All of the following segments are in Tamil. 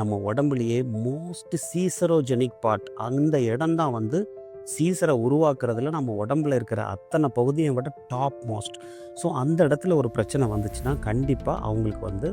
நம்ம உடம்புலயே மோஸ்ட் சீசரோஜெனிக் பார்ட் அந்த இடம் தான் வந்து சீசரை உருவாக்குறதுல நம்ம உடம்புல இருக்கிற அத்தனை பகுதியை விட டாப் மோஸ்ட் ஸோ அந்த இடத்துல ஒரு பிரச்சனை வந்துச்சுன்னா கண்டிப்பாக அவங்களுக்கு வந்து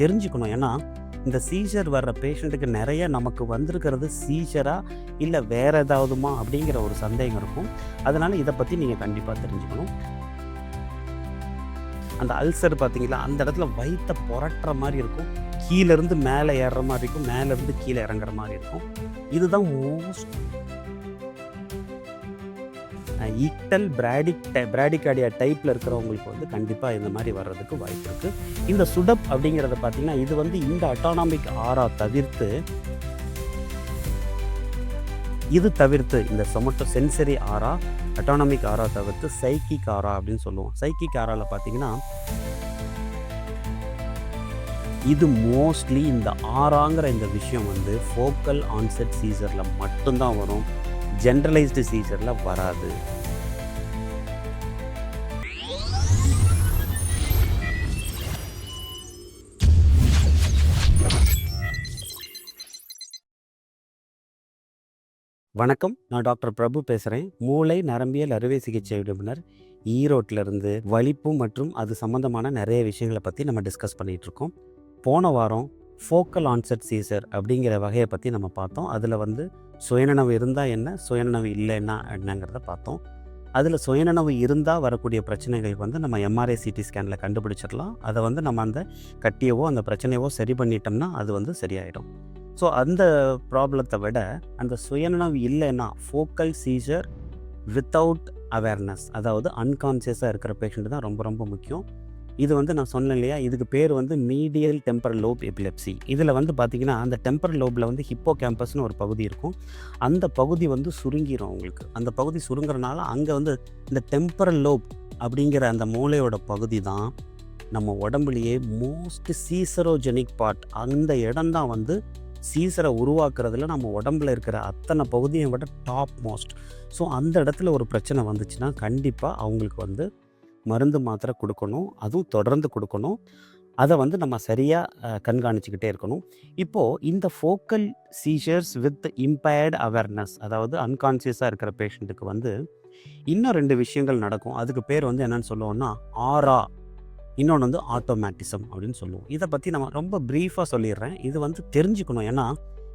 தெரிஞ்சுக்கணும். ஏன்னா இந்த சீசர் வர்ற பேஷண்ட்டுக்கு நிறைய நமக்கு வந்திருக்கிறது சீசரா இல்லை வேறு ஏதாவதுமா அப்படிங்கிற ஒரு சந்தேகம் இருக்கும். அதனால் இதை பற்றி நீங்கள் கண்டிப்பாக தெரிஞ்சுக்கணும். அந்த அல்சர் பார்த்தீங்களா? அந்த இடத்துல வயிற்றை புரட்டுற மாதிரி இருக்கும். கீழேருந்து மேலே ஏறுற மாதிரி இருக்கும். மேலேருந்து கீழே இறங்குற மாதிரி இருக்கும். இதுதான் மோஸ்ட் ஈக்டல் பிராடிக் பிராடிகார்டியா டைப்பில் இருக்கிறவங்களுக்கு வந்து கண்டிப்பாக இந்த மாதிரி வர்றதுக்கு வாய்ப்பு இருக்குது இந்த சுடப் அப்படிங்கிறத பார்த்தீங்கன்னா இது வந்து இந்த அட்டானாமிக் ஆரா தவிர்த்து இது தவிர்த்து இந்த சொமட்டோ சென்சரி ஆரா அட்டானமிக் ஆரா தவிர்த்து சைக்கிக் ஆரா அப்படின்னு சொல்லுவோம். சைக்கிக் ஆராவில் பார்த்தீங்கன்னா இது மோஸ்ட்லி இந்த ஆறாங்கிற இந்த விஷயம் வந்து ஃபோக்கல் ஆன்செட் சீசரில் மட்டும்தான் வரும். ஜென்ரலைஸ்டு சீசரில் வராது. வணக்கம். நான் டாக்டர் பிரபு பேசுகிறேன் மூளை நரம்பியல் அறுவை சிகிச்சை நிபுணர். ஈரோட்டில் இருந்து வலிப்பு மற்றும் அது சம்மந்தமான நிறைய விஷயங்களை பற்றி நம்ம டிஸ்கஸ் பண்ணிகிட்டு இருக்கோம். போன வாரம் ஃபோக்கல் ஆன்செட் சீசர் அப்படிங்கிற வகையை பற்றி நம்ம பார்த்தோம். அதில் வந்து சுயநனவு இருந்தால் என்ன சுயநனவு இல்லைன்னா என்னங்கிறத பார்த்தோம். அதில் சுயநனவு இருந்தால் வரக்கூடிய பிரச்சனைகள் வந்து நம்ம எம்ஆர்ஐ சிடி ஸ்கேனில் கண்டுபிடிச்சிடலாம். அதை வந்து நம்ம அந்த கட்டியவோ அந்த பிரச்சனையவோ சரி பண்ணிட்டோம்னா அது வந்து சரியாயிடும். ஸோ அந்த ப்ராப்ளத்தை விட அந்த சுயநனவு இல்லைன்னா ஃபோக்கல் சீசர் வித்தவுட் அவேர்னஸ் அதாவது அன்கான்சியஸாக இருக்கிற பேஷண்ட் தான் ரொம்ப ரொம்ப முக்கியம். இது வந்து நான் சொன்னேன் இல்லையா? இதுக்கு பேர் வந்து மீடியல் டெம்பரல் லோப் எபிலெப்சி இதில் வந்து பார்த்திங்கன்னா அந்த டெம்பரல் லோபில் வந்து ஹிப்போ கேம்பஸ்னு ஒரு பகுதி இருக்கும். அந்த பகுதி வந்து சுருங்கிடும் உங்களுக்கு. அந்த பகுதி சுருங்குறனால அங்கே வந்து இந்த டெம்பரல் லோப் அப்படிங்கிற அந்த மூளையோட பகுதி தான் நம்ம உடம்புலேயே மோஸ்ட் சீசரோஜெனிக் பார்ட் அந்த இடம் தான் வந்து சீசரை உருவாக்குறதுல நம்ம உடம்புல இருக்கிற அத்தனை பகுதியை விட டாப் மோஸ்ட் ஸோ அந்த இடத்துல ஒரு பிரச்சனை வந்துச்சுன்னா கண்டிப்பாக அவங்களுக்கு வந்து மருந்து மாத்திரை கொடுக்கணும். அதுவும் தொடர்ந்து கொடுக்கணும். அதை வந்து நம்ம சரியாக கண்காணிச்சுக்கிட்டே இருக்கணும். இப்போது இந்த focal seizures with impaired awareness அதாவது அன்கான்சியஸாக இருக்கிற பேஷண்ட்டுக்கு வந்து இன்னும் ரெண்டு விஷயங்கள் நடக்கும். அதுக்கு பேர் வந்து என்னென்னு சொல்லுவோம்னா ஆரா இன்னொன்று வந்து ஆட்டோமேட்டிசம் அப்படின்னு சொல்லுவோம். இதை பற்றி நம்ம ரொம்ப ப்ரீஃபாக சொல்லிடுறேன். இது வந்து தெரிஞ்சுக்கணும். ஏன்னா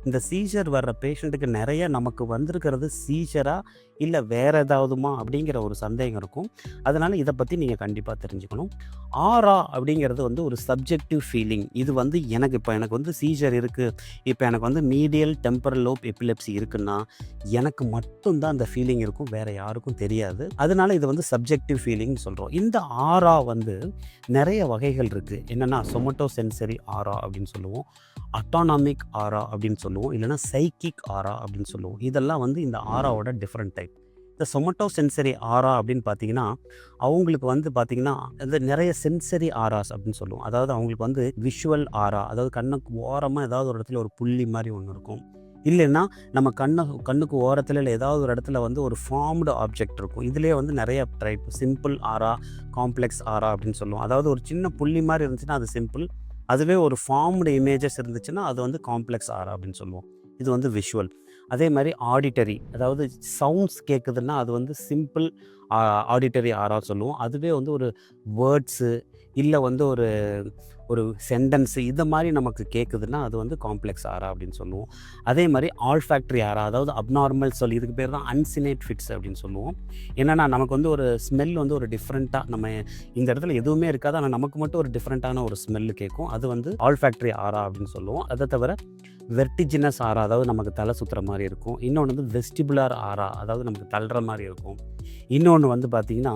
இந்த சீசர் வர்ற பேஷண்ட்டுக்கு நிறைய நமக்கு வந்திருக்கிறது சீசரா இல்லை வேறு ஏதாவதுமா அப்படிங்கிற ஒரு சந்தேகம் இருக்கும். அதனால் இதை பற்றி நீங்கள் கண்டிப்பாக தெரிஞ்சுக்கணும். ஆரா அப்படிங்கிறது வந்து ஒரு சப்ஜெக்டிவ் ஃபீலிங் இது வந்து எனக்கு இப்போ எனக்கு வந்து சீசர் இருக்குது இப்போ எனக்கு வந்து மீடியல் டெம்பரல் லோப் எபிலெப்சி இருக்குன்னா எனக்கு மட்டும்தான் அந்த ஃபீலிங் இருக்கும். வேறு யாருக்கும் தெரியாது. அதனால் இது வந்து சப்ஜெக்டிவ் ஃபீலிங்னு சொல்கிறோம் இந்த ஆரா வந்து நிறைய வகைகள் இருக்குது என்னென்னா சொமட்டோ சென்சரி ஆரா அப்படின்னு சொல்லுவோம். அட்டானாமிக் ஆரா அப்படின்னு சொல்லுவோம். இல்லைனா சைக்கிக் ஆரா அப்படின்னு சொல்லுவோம். இதெல்லாம் வந்து இந்த ஆராவோட டிஃப்ரெண்ட் டைப் இந்த சொமட்டோ சென்சரி ஆரா அப்படின்னு பார்த்தீங்கன்னா அவங்களுக்கு வந்து பார்த்தீங்கன்னா இந்த நிறைய சென்சரி ஆராஸ் அப்படின்னு சொல்லுவோம். அதாவது அவங்களுக்கு வந்து விஷுவல் ஆரா அதாவது கண்ணுக்கு ஓரமாக ஏதாவது ஒரு இடத்துல ஒரு புள்ளி மாதிரி ஒன்று இருக்கும். இல்லைன்னா நம்ம கண்ணு கண்ணுக்கு ஓரத்தில் இல்லை ஏதாவது ஒரு இடத்துல வந்து ஒரு ஃபார்ம்டு ஆப்ஜெக்ட் இருக்கும். இதுலேயே வந்து நிறைய type simple aura complex aura அப்படின்னு சொல்லுவோம். அதாவது ஒரு சின்ன புள்ளி மாதிரி இருந்துச்சுன்னா அது சிம்பிள் அதுவே ஒரு ஃபார்ம்டு இமேஜஸ் இருந்துச்சுன்னா அது வந்து காம்ப்ளெக்ஸ் ஆரா அப்படின்னு சொல்லுவோம். இது வந்து விஷுவல் அதே மாதிரி ஆடிட்டரி அதாவது சவுண்ட்ஸ் கேட்குதுன்னா அது வந்து சிம்பிள் ஆடிட்டரி ஆரா சொல்லுவோம். அதுவே வந்து ஒரு வேர்ட்ஸு இல்லை வந்து ஒரு ஒரு சென்டென்ஸு இந்த மாதிரி நமக்கு கேட்குதுன்னா அது வந்து காம்ப்ளெக்ஸ் ஆரா அப்படின்னு சொல்லுவோம். அதே மாதிரி ஆல் ஃபேக்ட்ரி ஆரா அதாவது அப்நார்மல் சொல் இதுக்கு பேர் தான் அன்சினேட் ஃபிட்ஸ் அப்படின்னு சொல்லுவோம். என்னென்னா நமக்கு வந்து ஒரு ஸ்மெல் வந்து ஒரு டிஃப்ரெண்ட்டாக நம்ம இந்த இடத்துல எதுவுமே இருக்காது ஆனால் நமக்கு மட்டும் ஒரு டிஃப்ரெண்ட்டான ஒரு ஸ்மெல்லு கேட்கும் அது வந்து ஆல் ஃபேக்ட்ரி ஆரா அப்படின்னு சொல்லுவோம். அதை தவிர வெர்டிஜினஸ் ஆரா அதாவது நமக்கு தலை சுற்றுற மாதிரி இருக்கும். இன்னொன்று வந்து வெஸ்டிபுலார் ஆரா அதாவது நமக்கு தள்ளுற மாதிரி இருக்கும். இன்னொன்று வந்து பார்த்திங்கன்னா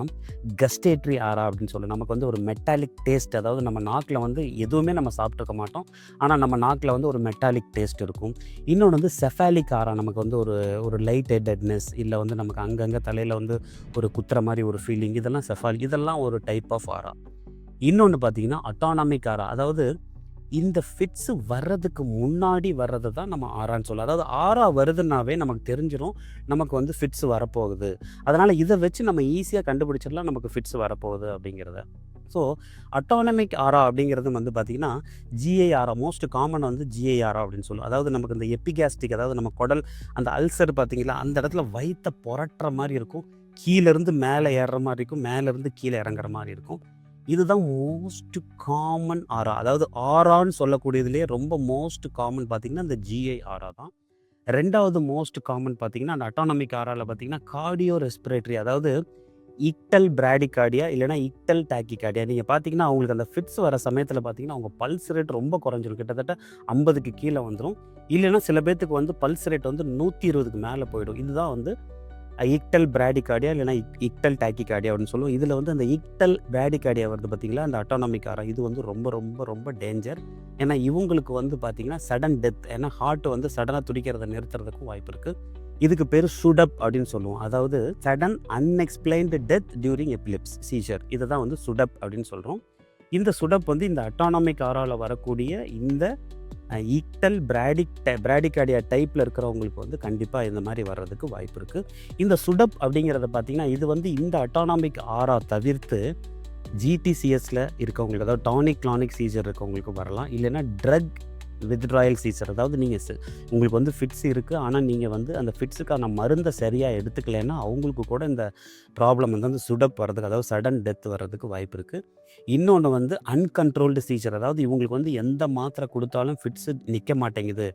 கஸ்டேட்ரி ஆரா அப்படின்னு சொல்லி. நமக்கு வந்து ஒரு மெட்டாலிக் டேஸ்ட் அதாவது நம்ம நாக்கில் வந்து எதுவுமே நம்ம சாப்பிட்ருக்க மாட்டோம். ஆனால் நம்ம நாக்கில் வந்து ஒரு மெட்டாலிக் டேஸ்ட் இருக்கும். இன்னொன்று வந்து செஃபாலிக் ஆரா நமக்கு வந்து ஒரு ஒரு லைட் ஹெட்டட்னஸ் இல்லை வந்து நமக்கு அங்கங்கே தலையில் வந்து ஒரு குத்துற மாதிரி ஒரு ஃபீலிங் இதெல்லாம் செஃபாலிக் இதெல்லாம் ஒரு டைப் ஆஃப் ஆரா இன்னொன்று பார்த்தீங்கன்னா அட்டானாமிக் ஆரா அதாவது இந்த ஃபிட்ஸு வர்றதுக்கு முன்னாடி வர்றது தான் நம்ம ஆறான்னு சொல்லலாம் அதாவது ஆறா வருதுன்னாவே நமக்கு தெரிஞ்சிடும் நமக்கு வந்து ஃபிட்ஸ் வரப்போகுது. அதனால் இதை வச்சு நம்ம ஈஸியாக கண்டுபிடிச்சிடலாம் நமக்கு ஃபிட்ஸ் வரப்போகுது அப்படிங்கிறத. ஸோ அட்டானமிக் ஆரா அப்படிங்கிறது வந்து பார்த்திங்கன்னா ஜிஐஆரா மோஸ்ட் காமன் வந்து ஜிஐஆரா அப்படின்னு சொல்லுவோம். அதாவது நமக்கு இந்த எப்பிகாஸ்டிக் அதாவது நம்ம குடல் அந்த அல்சர் பார்த்திங்களா அந்த இடத்துல வயிற்ற புரட்டுற மாதிரி இருக்கும். கீழேருந்து மேலே ஏறுற மாதிரி இருக்கும் மேலேருந்து கீழே இறங்குற மாதிரி இருக்கும். இதுதான் மோஸ்ட் காமன் ஆரா அதாவது ஆரான்னு சொல்லக்கூடியதுலேயே ரொம்ப மோஸ்ட் காமன் பார்த்திங்கன்னா இந்த ஜிஐ ஆரா தான். ரெண்டாவது மோஸ்ட் காமன் பார்த்தீங்கன்னா அந்த அட்டானமிக் ஆராவில் பார்த்தீங்கன்னா கார்டியோ ரெஸ்பிரேட்டரி அதாவது இக்டல் பிராடிகார்டியா இல்லைனா இக்டல் டாக்கிகார்டியா நீங்கள் பார்த்தீங்கன்னா அவங்களுக்கு அந்த ஃபிட்ஸ் வர சமயத்தில் பார்த்தீங்கன்னா அவங்க பல்ஸ் ரேட் ரொம்ப குறைஞ்சிரும். கிட்டத்தட்ட ஐம்பதுக்கு கீழே வந்துடும் இல்லைன்னா சில பேர்த்துக்கு வந்து பல்ஸ் ரேட் வந்து நூற்றி இருபதுக்கு மேலே போயிடும். இதுதான் வந்து இக்டல் பிராடிகார்டியா இல்லைனா இக்டல் டாக்கிகார்டியா அப்படின்னு சொல்லுவோம். இதில் வந்து அந்த இக்டல் பிராடிகார்டியா வருது பார்த்தீங்களா அந்த அட்டானமிக் ஆரா இது வந்து ரொம்ப ரொம்ப ரொம்ப டேஞ்சர். ஏன்னா இவங்களுக்கு வந்து பார்த்திங்கன்னா சடன் டெத் ஏன்னா ஹார்ட் வந்து சடனாக துடிக்கிறத நிறுத்துறதுக்கும் வாய்ப்பு இருக்குது இதுக்கு பேர் சுடப் அப்படின்னு சொல்லுவோம். அதாவது sudden unexplained death during epilepsy seizure இதை தான் வந்து சுடப் அப்படின்னு சொல்கிறோம் இந்த சுடப் வந்து இந்த அட்டானமிக் ஆராவில் வரக்கூடிய இந்த ஈக்டல் பிராடிக் பிராடிகார்டியா டைப்பில் இருக்கிறவங்களுக்கு வந்து கண்டிப்பாக இந்த மாதிரி வர்றதுக்கு வாய்ப்பு இருக்குது இந்த சுடப் அப்படிங்கிறத பார்த்திங்கன்னா இது வந்து இந்த அட்டானாமிக் ஆரா தவிர்த்து ஜிடிசிஎஸில் இருக்கவங்களுக்கு அதாவது டானிக் கிளானிக் சீசர் இருக்கவங்களுக்கு வரலாம். இல்லைன்னா ட்ரக் வித்ட்ராயல் சீசர். அதாவது நீங்கள் உங்களுக்கு வந்து ஃபிட்ஸ் இருக்குது ஆனால் நீங்கள் வந்து அந்த ஃபிட்ஸுக்கான மருந்தை சரியாக எடுத்துக்கலைன்னா அவங்களுக்கு கூட இந்த ப்ராப்ளம் வந்து அந்த சுடப் வர்றதுக்கு அதாவது சடன் டெத் வர்றதுக்கு வாய்ப்பு இருக்குது இன்னொன்று வந்து அன்கண்ட்ரோல்டு சீச்சர் அதாவது இவங்களுக்கு வந்து எந்த மாத்திரை கொடுத்தாலும் ஃபிட்ஸு நிற்க மாட்டேங்குது.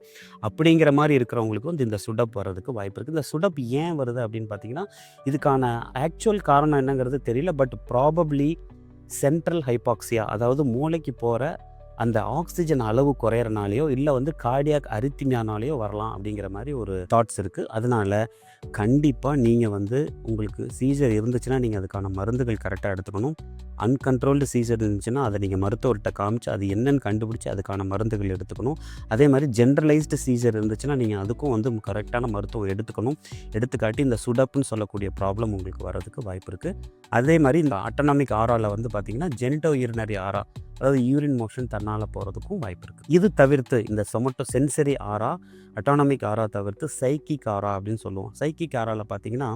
அப்படிங்கிற மாதிரி இருக்கிறவங்களுக்கு வந்து இந்த சுடப் வர்றதுக்கு வாய்ப்பு இருக்குது இந்த சுடப் ஏன் வருது அப்படின்னு பார்த்தீங்கன்னா இதுக்கான ஆக்சுவல் காரணம் என்னங்கிறது தெரியல. பட் ப்ராபப்ளி சென்ட்ரல் ஹைபாக்சியா அதாவது மூளைக்கு போகிற அந்த ஆக்சிஜன் அளவு குறையறனாலையோ இல்லை வந்து கார்டியாக் அரித்திமியானாலேயோ வரலாம் அப்படிங்கிற மாதிரி ஒரு தாட்ஸ் இருக்குது அதனால கண்டிப்பாக நீங்கள் வந்து உங்களுக்கு சீசர் இருந்துச்சுன்னா நீங்கள் அதுக்கான மருந்துகள் கரெக்டாக எடுத்துக்கணும். அன்கண்ட்ரோல்டு சீசர் இருந்துச்சுன்னா அதை நீங்கள் மருத்துவர்கிட்ட காமிச்சு அது என்னென்னு கண்டுபிடிச்சி அதுக்கான மருந்துகள் எடுத்துக்கணும். அதே மாதிரி ஜென்ரலைஸ்டு சீசர் இருந்துச்சுன்னா நீங்கள் அதுக்கும் வந்து கரெக்டான மருத்துவம் எடுத்துக்கணும். எடுத்துக்காட்டி இந்த சுடப்புன்னு சொல்லக்கூடிய ப்ராப்ளம் உங்களுக்கு வர்றதுக்கு வாய்ப்பு இருக்குது அதே மாதிரி இந்த ஆட்டோனாமிக் ஆராவில் வந்து பார்த்திங்கன்னா ஜென்டோ யூரினரி ஆரா அதாவது யூரின் மோஷன் தன்னால் போகிறதுக்கும் வாய்ப்பு இருக்குது இது தவிர்த்து இந்த சொமட்டோ சென்சரி ஆரா அட்டானமிக் ஆரா தவிர்த்து சைக்கிக் ஆரா அப்படின்னு சொல்லுவோம். சைக்கி காரால் பார்த்தீங்கன்னா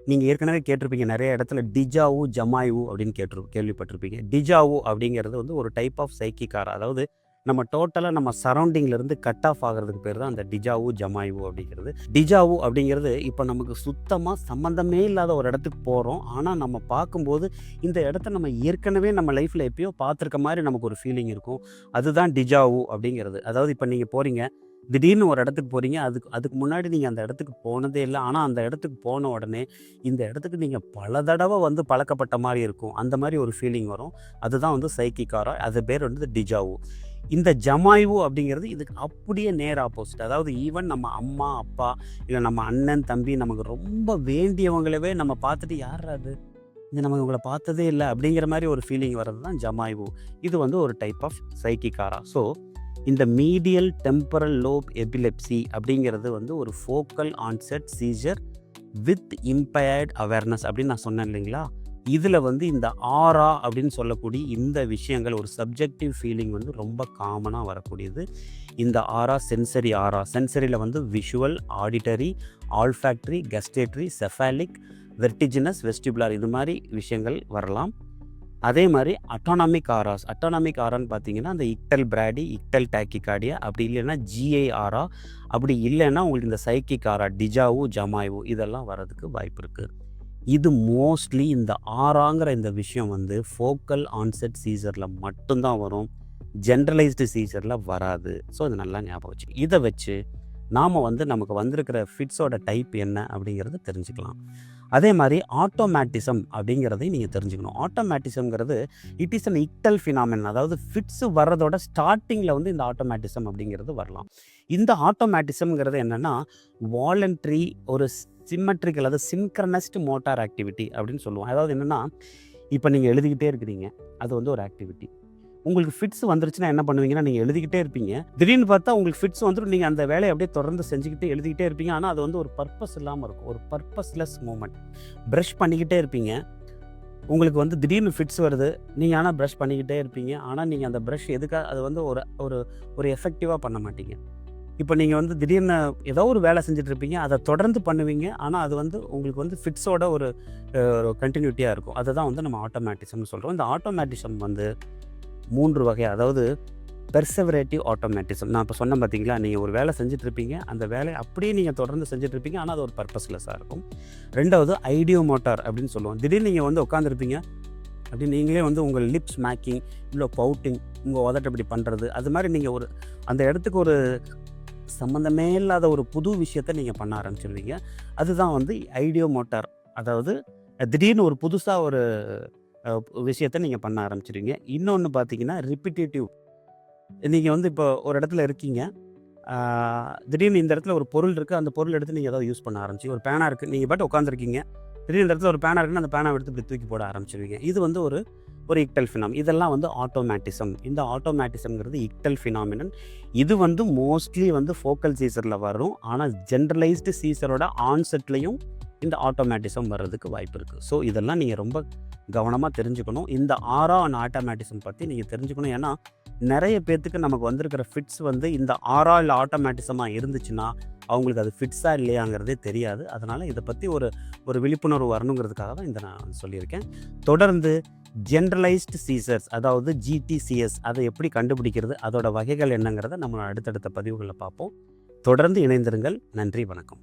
நீங்கள் ஏற்கனவே கேட்டிருப்பீங்க நிறைய இடத்துல டிஜாவு ஜமாயு அப்படின்னு கேட்டு கேள்விப்பட்டிருப்பீங்க. டிஜாவு அப்படிங்கிறது வந்து ஒரு டைப் ஆஃப் சைக்கி கார் அதாவது நம்ம டோட்டலாக நம்ம சரௌண்டிங்லேருந்து கட் ஆஃப் ஆகிறதுக்கு பேர் தான் அந்த டிஜாவு ஜமாய்வு அப்படிங்கிறது. டிஜாவு அப்படிங்கிறது இப்போ நமக்கு சுத்தமாக சம்மந்தமே இல்லாத ஒரு இடத்துக்கு போகிறோம் ஆனால் நம்ம பார்க்கும்போது இந்த இடத்த நம்ம ஏற்கனவே நம்ம லைஃப்பில் எப்பயோ பார்த்துருக்க மாதிரி நமக்கு ஒரு ஃபீலிங் இருக்கும். அதுதான் டிஜாவு அப்படிங்கிறது. அதாவது இப்போ நீங்கள் போகிறீங்க திடீர்னு ஒரு இடத்துக்கு போகிறீங்க அதுக்கு அதுக்கு முன்னாடி நீங்கள் அந்த இடத்துக்கு போனதே இல்லை. ஆனால் அந்த இடத்துக்கு போன உடனே இந்த இடத்துக்கு நீங்கள் பல தடவை வந்து பழக்கப்பட்ட மாதிரி இருக்கும். அந்த மாதிரி ஒரு ஃபீலிங் வரும். அதுதான் வந்து சைக்கிக்காரா அது பேர் வந்து டிஜாவு இந்த ஜமாய்வு அப்படிங்கிறது இதுக்கு அப்படியே நேர் ஆப்போசிட் அதாவது ஈவன் நம்ம அம்மா அப்பா இல்லை நம்ம அண்ணன் தம்பி நமக்கு ரொம்ப வேண்டியவங்களவே நம்ம பார்த்துட்டு யார் அது? இந்த நம்ம இவங்களை பார்த்ததே இல்லை. அப்படிங்கிற மாதிரி ஒரு ஃபீலிங் வர்றது தான் ஜமாய்வு. இது வந்து ஒரு type of psychic aura so இந்த மீடியல் டெம்பரல் லோப் எபிலெப்சி அப்படிங்கிறது வந்து ஒரு focal onset seizure with impaired awareness அப்படின்னு நான் சொன்னேன் இல்லைங்களா? இதில் வந்து இந்த ஆரா அப்படின்னு சொல்லக்கூடிய இந்த விஷயங்கள் ஒரு சப்ஜெக்டிவ் ஃபீலிங் வந்து ரொம்ப காமனாக வரக்கூடியது. இந்த ஆரா சென்சரி ஆரா சென்சரியில் வந்து visual auditory olfactory gustatory cephalic vertiginous vestibular இது மாதிரி விஷயங்கள் வரலாம். அதே மாதிரி அட்டானமிக் ஆராஸ் அட்டானமிக் ஆரான்னு பார்த்தீங்கன்னா அந்த இக்டல் பிராடி இக்டல் டாக்கிகார்டியா அப்படி இல்லைன்னா ஜிஐ ஆரா அப்படி இல்லைன்னா உங்களுக்கு இந்த சைக்கிக் ஆரா டிஜாவு ஜமாய்வு இதெல்லாம் வர்றதுக்கு வாய்ப்பு இருக்குது இது மோஸ்ட்லி இந்த ஆறாங்கிற இந்த விஷயம் வந்து ஃபோக்கல் ஆன்செட் சீசரில் மட்டும்தான் வரும். ஜென்ரலைஸ்டு சீசரில் வராது. ஸோ இது நல்லா ஞாபகம் வச்சு இதை வச்சு நாம் வந்து நமக்கு வந்திருக்கிற ஃபிட்ஸோட டைப் என்ன அப்படிங்கிறத தெரிஞ்சுக்கலாம். அதே மாதிரி ஆட்டோமேட்டிசம் அப்படிங்கிறதையும் நீங்கள் தெரிஞ்சுக்கணும். ஆட்டோமேட்டிசம்ங்கிறது it is an ictal phenomenon அதாவது ஃபிட்ஸ் வர்றதோட ஸ்டார்டிங்கில் வந்து இந்த ஆட்டோமேட்டிசம் அப்படிங்கிறது வரலாம். இந்த ஆட்டோமேட்டிசம்ங்கிறது என்னென்னா வாலண்ட்ரி ஒரு சிம்மெட்ரிக் அதாவது சின்க்ரனஸ்ட் மோட்டார் ஆக்டிவிட்டி அப்படின்னு சொல்லுவோம். அதாவது என்னென்னா இப்போ நீங்கள் எழுதிக்கிட்டே இருக்கிறீங்க. அது வந்து ஒரு ஆக்டிவிட்டி உங்களுக்கு ஃபிட்ஸ் வந்துருச்சுன்னா என்ன பண்ணுவீங்கன்னா நீங்கள் எழுதிக்கிட்டே இருப்பீங்க. திடீர்னு பார்த்தா உங்களுக்கு ஃபிட்ஸ் வந்துடும் நீங்கள் அந்த வேலையை அப்படியே தொடர்ந்து செஞ்சுக்கிட்டே எழுதிக்கிட்டே இருப்பீங்க. ஆனால் அது வந்து ஒரு பர்பஸ் இல்லாமல் இருக்கும். ஒரு பர்பஸ்லெஸ் மூமெண்ட் ப்ரஷ் பண்ணிக்கிட்டே இருப்பீங்க. உங்களுக்கு வந்து திடீர்னு ஃபிட்ஸ் வருது. நீங்கள் ஆனால் ப்ரஷ் பண்ணிக்கிட்டே இருப்பீங்க. ஆனால் நீங்கள் அந்த ப்ரஷ் எதுக்காக அது வந்து ஒரு ஒரு ஒரு எஃபெக்டிவாக பண்ண மாட்டீங்க. இப்போ நீங்கள் வந்து திடீர்னு ஏதோ ஒரு வேலை செஞ்சுட்ருப்பீங்க அதை தொடர்ந்து பண்ணுவீங்க. ஆனால் அது வந்து உங்களுக்கு வந்து ஃபிட்ஸோட ஒரு கண்டினியூட்டியாக இருக்கும். அதை தான் வந்து நம்ம ஆட்டோமேட்டிசம்னு சொல்கிறோம் இந்த ஆட்டோமேட்டிசம் வந்து மூன்று வகை அதாவது பெர்சவரேட்டிவ் ஆட்டோமேட்டிசம் நான் இப்போ சொன்னேன் பார்த்தீங்களா நீங்கள் ஒரு வேலை செஞ்சுட்ருப்பீங்க அந்த வேலையை அப்படியே நீங்கள் தொடர்ந்து செஞ்சுட்ருப்பீங்க ஆனால் அது ஒரு பர்பஸ்லெஸ்ஸாக இருக்கும். ரெண்டாவது ஐடியோ மோட்டார் அப்படின்னு சொல்லுவோம். திடீர்னு நீங்கள் வந்து உட்காந்துருப்பீங்க அப்படி நீங்களே வந்து உங்கள் லிப்ஸ் மேக்கிங் இல்லை பவுட்டிங் உங்கள் உதட்ட இப்படி பண்ணுறது அது மாதிரி நீங்கள் ஒரு அந்த இடத்துக்கு ஒரு சம்மந்தமே இல்லாத ஒரு புது விஷயத்தை நீங்கள் பண்ண ஆரம்பிச்சிருவீங்க. அதுதான் வந்து ஐடியோ மோட்டார் அதாவது திடீர்னு ஒரு புதுசாக ஒரு விஷயத்தை நீங்கள் பண்ண ஆரம்பிச்சிருவீங்க. இன்னொன்று பார்த்தீங்கன்னா ரிப்பிட்டேட்டிவ் நீங்கள் வந்து இப்போ ஒரு இடத்துல இருக்கீங்க. திடீர்னு இந்த இடத்துல ஒரு பொருள் இருக்குது அந்த பொருள் எடுத்து நீங்கள் ஏதாவது யூஸ் பண்ண ஆரம்பிச்சு ஒரு பேனா இருக்குது நீங்கள் பாட்டு உட்காந்துருக்கீங்க திடீர்னு இந்த இடத்துல ஒரு பேனா இருக்குன்னு அந்த பேனா எடுத்து இப்படி தூக்கி போட ஆரம்பிச்சிருவீங்க. இது வந்து ஒரு ஒரு இக்டல் ஃபினாம் இதெல்லாம் வந்து ஆட்டோமேட்டிசம் இந்த ஆட்டோமேட்டிசம்ங்கிறது இக்டல் ஃபினாமினன் இது வந்து மோஸ்ட்லி வந்து ஃபோக்கல் சீசரில் வரும். ஆனால் ஜென்ரலைஸ்டு சீசரோட ஆன்செட்லேயும் இந்த ஆட்டோமேட்டிசம் வர்றதுக்கு வாய்ப்பு இருக்குது ஸோ இதெல்லாம் நீங்கள் ரொம்ப கவனமாக தெரிஞ்சுக்கணும். இந்த ஆரா அண்ட் ஆட்டோமேட்டிசம் பற்றி நீங்கள் தெரிஞ்சுக்கணும். ஏன்னா நிறைய பேர்த்துக்கு நமக்கு வந்திருக்கிற ஃபிட்ஸ் வந்து இந்த ஆரா இல்லை ஆட்டோமேட்டிசமாக இருந்துச்சுன்னா அவங்களுக்கு அது ஃபிட்ஸாக இல்லையாங்கிறதே தெரியாது. அதனால் இதை பற்றி ஒரு ஒரு விழிப்புணர்வு வரணுங்கிறதுக்காக தான் இதை நான் சொல்லியிருக்கேன். தொடர்ந்து ஜென்ரலைஸ்டு சீசர்ஸ் அதாவது ஜிடிசிஎஸ் அதை எப்படி கண்டுபிடிக்கிறது அதோட வகைகள் என்னங்கிறத நம்ம அடுத்தடுத்த பதிவுகளில் பார்ப்போம். தொடர்ந்து இணைந்திருங்கள். நன்றி வணக்கம்.